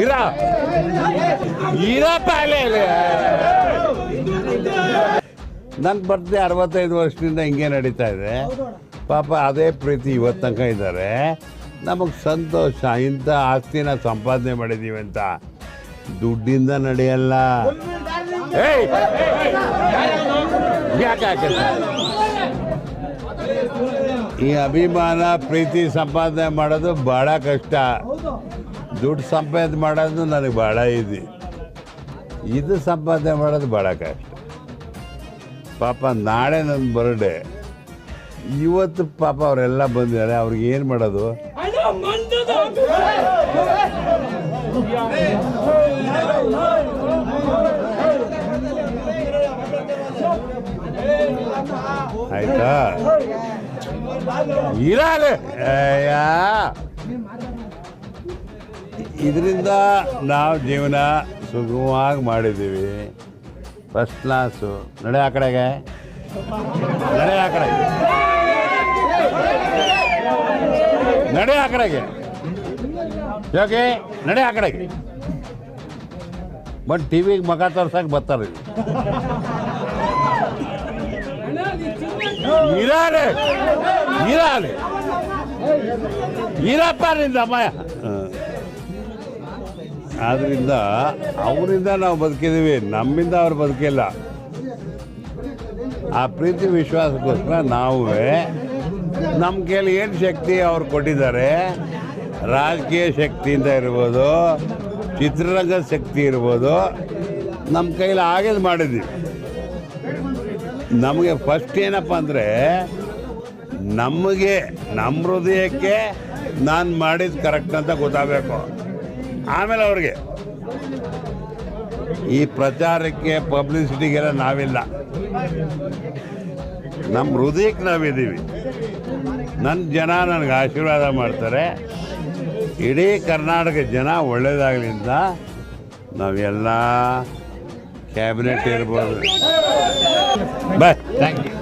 ಇರ ಇರಪ್ಪ ಅಲ್ಲೇ ನನ್ನ ಬರ್ತ್ಡೇ ಅರವತ್ತೈದು ವರ್ಷದಿಂದ ಹಿಂಗೆ ನಡೀತಾ ಇದೆ. ಪಾಪ ಅದೇ ಪ್ರೀತಿ ಇವತ್ತು ತನಕ ಇದ್ದಾರೆ. ನಮಗೆ ಸಂತೋಷ ಇಂಥ ಆಸ್ತಿನ ಸಂಪಾದನೆ ಮಾಡಿದ್ದೀವಿ ಅಂತ. ದುಡ್ಡಿಂದ ನಡೆಯಲ್ಲ. ಏಯ್! ಯಾಕೆ? ಈ ಅಭಿಮಾನ ಪ್ರೀತಿ ಸಂಪಾದನೆ ಮಾಡೋದು ಭಾಳ ಕಷ್ಟ. ದುಡ್ಡು ಸಂಪಾದನೆ ಮಾಡೋದು ನನಗೆ ಭಾಳ ಇದೆ ಇದು ಸಂಪಾದನೆ ಮಾಡೋದು ಭಾಳ ಕಷ್ಟ. ಪಾಪ ನಾಳೆ ನನ್ನ ಬರ್ಡೇ ಇವತ್ತು ಪಾಪ ಅವರೆಲ್ಲ ಬಂದಿದ್ದಾರೆ, ಅವ್ರಿಗೆ ಏನು ಮಾಡೋದು? ಆಯ್ತಾ? ಇರಾಲೆ ಇದರಿಂದ ನಾವು ಜೀವನ ಸುಗಮವಾಗಿ ಮಾಡಿದ್ದೀವಿ. ಫಸ್ಟ್ ಕ್ಲಾಸು ನಡೆ ಆ ಕಡೆಗೆ. ನಡೆ ಆ ಕಡೆಗೆ ನಡೆ ಆ ಕಡೆಗೆ. ಯೋಗಿ ನಡೆ ಆ ಕಡೆಗೆ. ಬಟ್ ಟಿ ವಿಗೆ ಮಗ ತೋರ್ಸಕ್ಕೆ ಬರ್ತಾರೆ ಇರಾಲೆ ಇರಾಲೆ ಇರಪ್ಪ ನಿಂದ ಅಮ್ಮಯ್ಯ. ಆದ್ರಿಂದ ಅವರಿಂದ ನಾವು ಬದುಕಿದ್ದೀವಿ, ನಮ್ಮಿಂದ ಅವ್ರು ಬದುಕಿಲ್ಲ. ಆ ಪ್ರೀತಿ ವಿಶ್ವಾಸಕ್ಕೋಸ್ಕರ ನಾವು ನಮ್ಮ ಕೈಲಿ ಏನು ಶಕ್ತಿ ಅವ್ರು ಕೊಟ್ಟಿದ್ದಾರೆ, ರಾಜಕೀಯ ಶಕ್ತಿಯಿಂದ ಇರ್ಬೋದು ಚಿತ್ರರಂಗದ ಶಕ್ತಿ ಇರ್ಬೋದು ನಮ್ಮ ಕೈಲಿ ಆಗಿದ್ದು ಮಾಡಿದ್ವಿ. ನಮಗೆ ಫಸ್ಟ್ ಏನಪ್ಪ ಅಂದರೆ ನಮಗೆ ನಮ್ಮ ಹೃದಯಕ್ಕೆ ನಾನು ಮಾಡಿದ್ದು ಕರೆಕ್ಟ್ ಅಂತ ಗೊತ್ತಾಗಬೇಕು. ಆಮೇಲೆ ಅವ್ರಿಗೆ, ಈ ಪ್ರಚಾರಕ್ಕೆ ಪಬ್ಲಿಸಿಟಿಗೆಲ್ಲ ನಾವಿಲ್ಲ. ನಮ್ಮ ಹೃದಯಕ್ಕೆ ನಾವಿದ್ದೀವಿ. ನನ್ನ ಜನ ನನಗೆ ಆಶೀರ್ವಾದ ಮಾಡ್ತಾರೆ. ಇಡೀ ಕರ್ನಾಟಕ ಜನ ಒಳ್ಳೇದಾಗಲಿಂದ ನಾವೆಲ್ಲ ಕ್ಯಾಬಿನೆಟ್ ಇರ್ಬೋದು. Bye thank you